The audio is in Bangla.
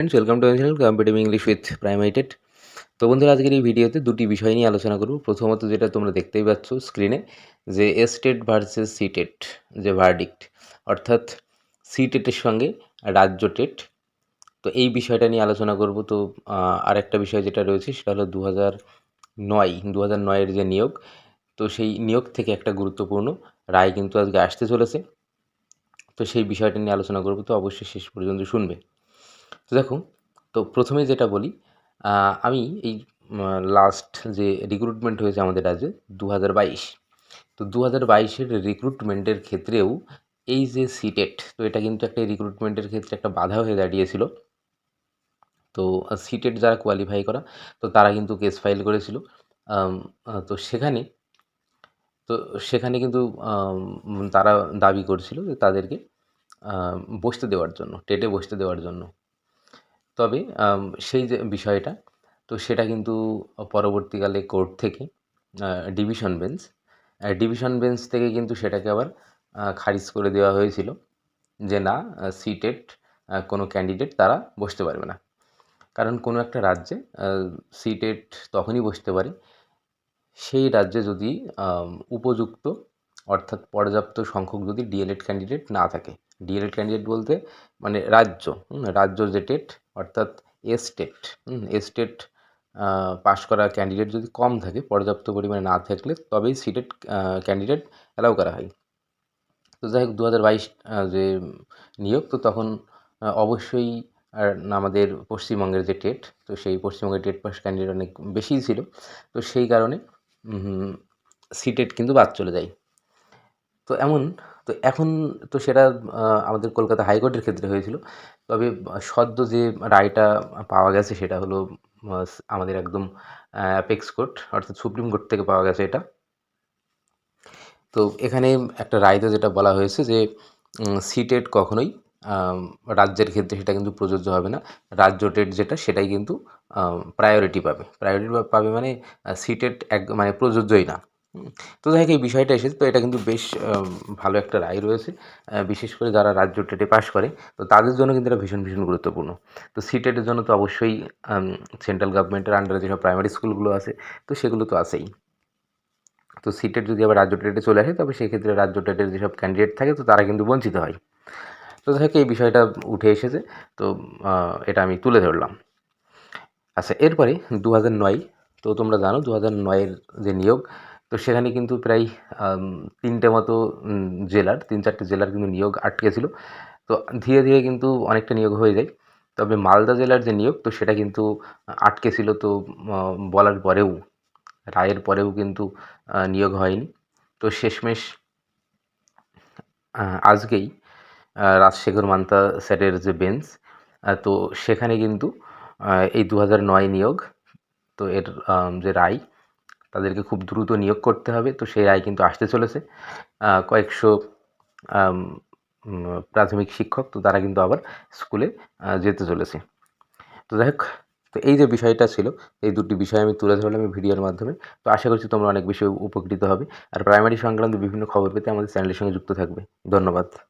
Friends welcome to channel competitive English with প্রাইমাইটেড তো বন্ধুরা, আজকের এই ভিডিওতে দুটি বিষয় নিয়ে আলোচনা করব। প্রথমত যেটা তোমরা দেখতেই পাচ্ছ স্ক্রিনে যে এস্টেট ভার্সেস সিটেট যে ভার্ডিক্ট অর্থাৎ সিটেটের সঙ্গে রাজ্য টেট তো এই বিষয়টা নিয়ে আলোচনা করব। তো আরেকটা বিষয় যেটা রয়েছে, সেটা হলো দু হাজার নয় দু হাজার নয়ের যে নিয়োগ, তো সেই নিয়োগ থেকে একটা গুরুত্বপূর্ণ রায় কিন্তু আজকে আসতে চলেছে। তো সেই বিষয়টা নিয়ে আলোচনা করব। তো অবশ্যই শেষ পর্যন্ত শুনবে। তো দেখো, তো প্রথমে যেটা বলি আমি এই লাস্ট যে রিক্রুটমেন্ট হয়েছে আমাদের রাজ্যে দু হাজার বাইশ। তো দু হাজার বাইশের রিক্রুটমেন্টের ক্ষেত্রেও এই যে সিটেট তো এটা কিন্তু একটা রিক্রুটমেন্টের ক্ষেত্রে একটা বাধা হয়ে দাঁড়িয়েছিল। তো সিটেট যারা কোয়ালিফাই করা, তো তারা কিন্তু কেস ফাইল করেছিল। তো সেখানে তো সেখানে কিন্তু তারা দাবি করছিল যে তাদেরকে বসতে দেওয়ার জন্য, টেটে বসতে দেওয়ার জন্য। তবে সেই যে বিষয়টা, তো সেটা কিন্তু পরবর্তীকালে কোর্ট থেকে ডিভিশন বেঞ্চ ডিভিশন বেঞ্চ থেকে কিন্তু সেটাকে আবার খারিজ করে দেওয়া হয়েছিল যে না সিটেট কোনো ক্যান্ডিডেট তারা বসতে পারবে না। কারণ কোনো একটা রাজ্যে সিটেট তখনই বসতে পারে, সেই রাজ্যে যদি উপযুক্ত, অর্থাৎ পর্যাপ্ত সংখ্যক যদি ডিএলএড ক্যান্ডিডেট না থাকে। ডিএলএড ক্যান্ডিডেট বলতে মানে রাজ্য রাজ্য যে টেট অর্থাৎ এস্টেট এস্টেট পাশ করা ক্যান্ডিডেট যদি কম থাকে, পর্যাপ্ত পরিমাণে না থাকলে, তবেই সিটেড ক্যান্ডিডেট অ্যালাউ করা হয়। তো যাই হোক দু হাজার বাইশ যে নিয়োগ, তো তখন অবশ্যই আর আমাদের পশ্চিমবঙ্গের যে টেট, তো সেই পশ্চিমবঙ্গের টেট পাস ক্যান্ডিডেট অনেক বেশিই ছিল। তো সেই কারণে সিটেট কিন্তু বাদ চলে যায়। তো এমন তো এখন তো সেটা আমাদের কলকাতা হাইকোর্টের ক্ষেত্রে হয়েছিল। তবে সদ্য যে রায়টা পাওয়া গেছে সেটা হলো আমাদের একদম অ্যাপেক্স কোর্ট, অর্থাৎ সুপ্রিম কোর্ট থেকে পাওয়া গেছে এটা। তো এখানে একটা রায়তে যেটা বলা হয়েছে যে সিটেট কখনোই রাজ্যের ক্ষেত্রে সেটা কিন্তু প্রযোজ্য হবে না। রাজ্য টেট যেটা, সেটাই কিন্তু প্রায়োরিটি পাবে। প্রায়োরিটি পাবে মানে সিটেট এক মানে প্রযোজ্যই না। তো যাই হোক, এই বিষয়টা এসেছে। তো এটা কিন্তু বেশ ভালো একটা রায় রয়েছে। বিশেষ করে যারা রাজ্য টেটে পাস করে, তো তাদের জন্য কিন্তু এটা ভীষণ ভীষণ গুরুত্বপূর্ণ। তো সিটেটের জন্য তো অবশ্যই সেন্ট্রাল গভর্নমেন্টের আন্ডারে যেসব প্রাইমারি স্কুলগুলো আছে, তো সেগুলো তো আছেই। তো সিটেট যদি আবার রাজ্য টেটে চলে আসে, তবে সেক্ষেত্রে রাজ্য টেটের যেসব ক্যান্ডিডেট থাকে, তো তারা কিন্তু বঞ্চিত হয়। তো যাই এই বিষয়টা উঠে এসেছে। তো এটা আমি তুলে ধরলাম। আচ্ছা এরপরে দু হাজার নয়, তো তোমরা জানো দু হাজার নয়ের যে নিয়োগ তো সেখানে কিন্তু প্রায় তিনটে মতো জেলার, তিন চারটে জেলার কিন্তু নিয়োগ আটকে ছিল তো ধীরে ধীরে কিন্তু অনেকটা নিয়োগ হয়ে যায়। তবে মালদা জেলার যে নিয়োগ, তো সেটা কিন্তু আটকে ছিল তো বলার পরেও, রায়ের পরেও কিন্তু নিয়োগ হয়নি। তো শেষমেশ আজকেই রাজশেখর মান্তা স্যারের যে বেঞ্চ তো সেখানে কিন্তু এই দু হাজার নয় নিয়োগ, তো এর যে রায় তাদেরকে খুব দ্রুত নিয়োগ করতে হবে। তো সেই রায় কিন্তু আসতে চলেছে। কয়েকশো প্রাথমিক শিক্ষক তো তারা কিন্তু আবার স্কুলে যেতে চলেছে। তো যাই হোক, তো এই যে বিষয়টা ছিল, এই দুটি বিষয় আমি তুলে ধরলাম এই ভিডিওর মাধ্যমে। তো আশা করছি তোমরা অনেক বেশি উপকৃত হবে। আর প্রাইমারি সংক্রান্ত বিভিন্ন খবর পেতে আমাদের চ্যানেলের সঙ্গে যুক্ত থাকবে। ধন্যবাদ।